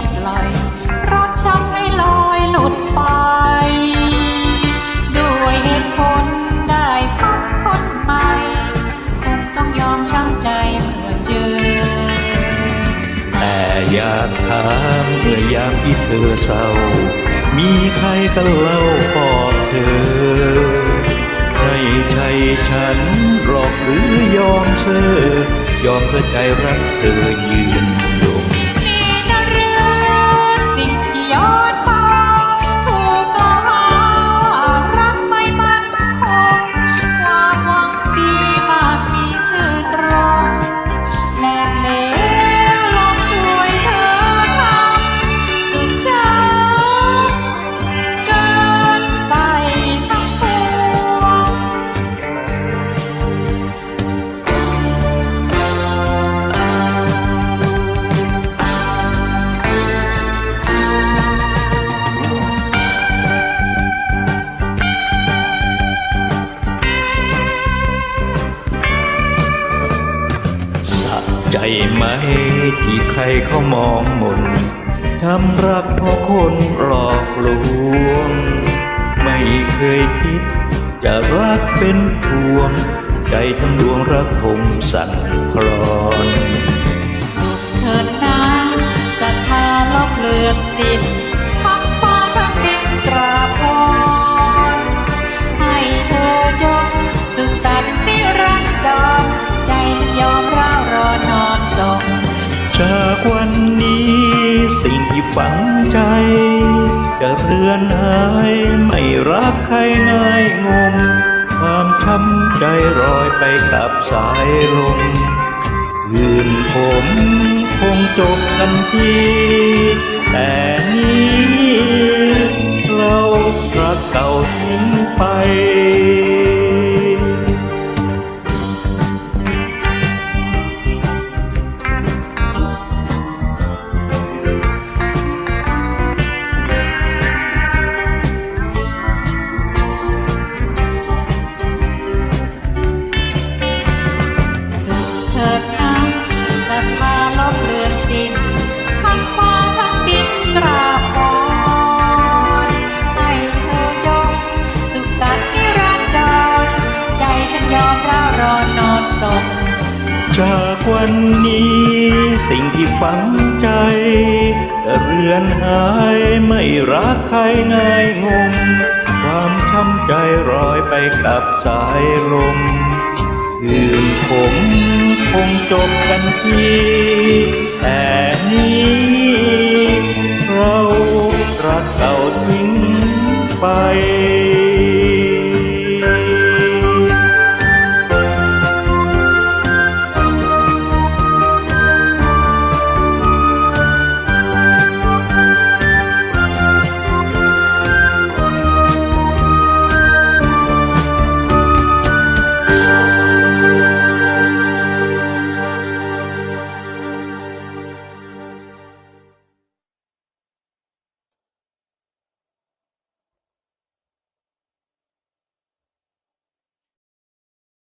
จะปล่อยรถช้ำให้ลอยหลุดไป ด้วยเหตุผลได้พบคนใหม่ คงต้องยอมช้ำใจเมื่อเจอ แต่อยากถามเมื่อยามที่เธอเศร้า มีใครกันเล่าปอบเธอไม่ใช่ฉันหรอกหรือยอมเสือยอมเพื่อใจรักเธอยืน ใจไหมที่ใครเขามองมนทำรักเพราะคนหลอกลวง ไม่เคยคิด จะรักเป็นพวง ใจทั้งดวงรักคงสั่นคลอนสุขเถิดนาศรัทธาลบเลือกสิ้น จากวันนี้สิ่งที่ฝังใจ จะเรือนหายไม่รักใครง่ายงม ความช้ำใจรอยไปกับสายลมยืนผมคงจบทันทีแต่นี้ ธาลบเลือนสิ้นทั้งฟ้าทั้งดินกราบวอนให้เธอจงสุขสันต์นิรันดรใจฉันยอมร่าวรอนอนส่งจากวันนี้สิ่งที่ฝังใจ เรือนหายไม่รักใครง่ายงม ความช้ำใจรอยไปกับสายลมคืนผม คงจบกันทีแต่นี้